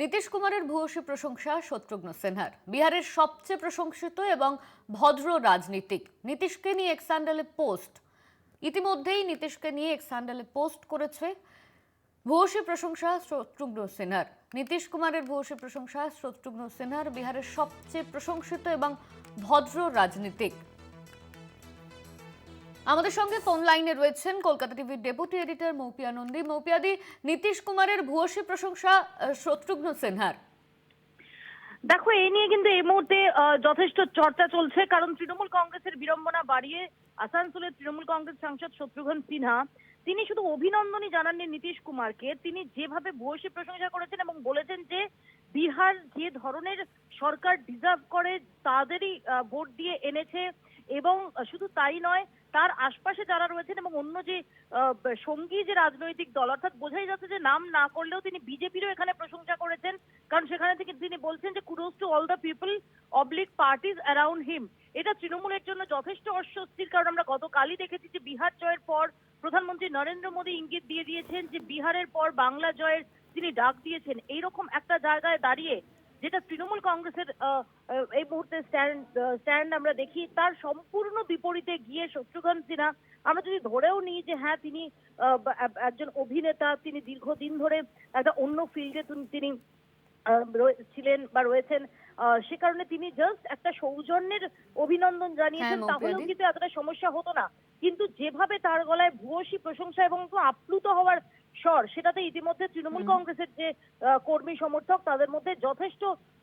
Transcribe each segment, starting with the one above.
নীতিশ কুমারের ভূয়সী প্রশংসা শত্রুঘ্ন সিনহার। বিহারের সবচেয়ে প্রশংসিত এবং ভদ্র রাজনীতিক নীতিশকে নিয়ে এক স্যান্ডেলে পোস্ট। ইতিমধ্যেই নীতিশকে নিয়ে এক স্যান্ডেলে পোস্ট করেছে ভূয়সী প্রশংসা শত্রুঘ্ন সিনহার। নীতিশ কুমারের ভূয়সী প্রশংসা শত্রুঘ্ন সিনহার বিহারের সবচেয়ে প্রশংসিত এবং ভদ্র রাজনীতিক আমাদের সঙ্গে ফোন লাইনে রয়েছেন কলকাতা টিভির ডেপুটি এডিটর মৌপিয়া নন্দী। মৌপিয়াদি নীতিশ কুমারের ভূয়সী প্রশংসা শত্রুঘ্ন সিনহার। দেখো এই নিয়ে কিন্তু এই মুহূর্তে যথেষ্ট চর্চা চলছে, কারণ তৃণমূল কংগ্রেসের বিড়ম্বনা বাড়িয়ে আসানসোলের তৃণমূল কংগ্রেস সাংসদ শত্রুঘ্ন সিনহা, তিনি শুধু অভিনন্দনই জানাননি নীতিশ কুমারকে, তিনি যেভাবে ভূয়সী প্রশংসা করেছেন এবং বলেছেন যে, বিহার যে ধরনের সরকার ডিজার্ভ করে, তাদেরই ভোট দিয়ে এনেছে এবং শুধু তাই নয়, তার আশপাশে যারা রয়েছেন এবং অন্য যে সঙ্গী যে রাজনৈতিক দল, অর্থাৎ বোঝাই যাচ্ছে যে নাম না করলেও তিনি বিজেপিরও এখানে প্রশংসা করেছেন। কারণ সেখানে থেকে তিনি বলছেন যে kudos to all the people oblique parties around him এটা তৃণমূলের জন্য যথেষ্ট অস্বস্তির, কারণ আমরা গতকালই দেখেছি যে, বিহার জয়ের পর প্রধানমন্ত্রী নরেন্দ্র মোদী ইঙ্গিত দিয়ে দিয়েছেন যে, বিহারের পর বাংলা জয়ের তিনি ডাক দিয়েছেন। এইরকম একটা জায়গায় দাঁড়িয়ে যেটা তৃণমূল কংগ্রেসের এই মুহূর্তে স্ট্যান্ড স্ট্যান্ড আমরা দেখি তার সম্পূর্ণ বিপরীতে গিয়ে শত্রুঘ্ন সিনহা আমরা যদি ধরেও নিই যে হ্যাঁ তিনি একজন অভিনেতা তিনি দীর্ঘদিন ধরে একটা অন্য ফিল্ডে তিনি ছিলেন বা রয়েছেন আহ, সে কারণে তিনি জাস্ট একটা সৌজন্যের অভিনন্দন জানিয়েছেন হ্যাঁ, তাহলেও কিন্তু এতটা সমস্যা হতো না। কিন্তু যেভাবে তার গলায় ভূয়সী প্রশংসা এবং আপ্লুত হওয়ার স্বর সেটাতে ইতিমধ্যে তৃণমূল কংগ্রেসের যে কর্মী সমর্থক তাদের মধ্যে যথেষ্ট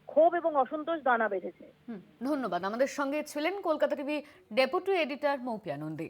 ক্ষোভ এবং অসন্তোষ দানা বেঁধেছে। ধন্যবাদ। আমাদের সঙ্গে ছিলেন Kolkata TV deputy editor Moupia Nandi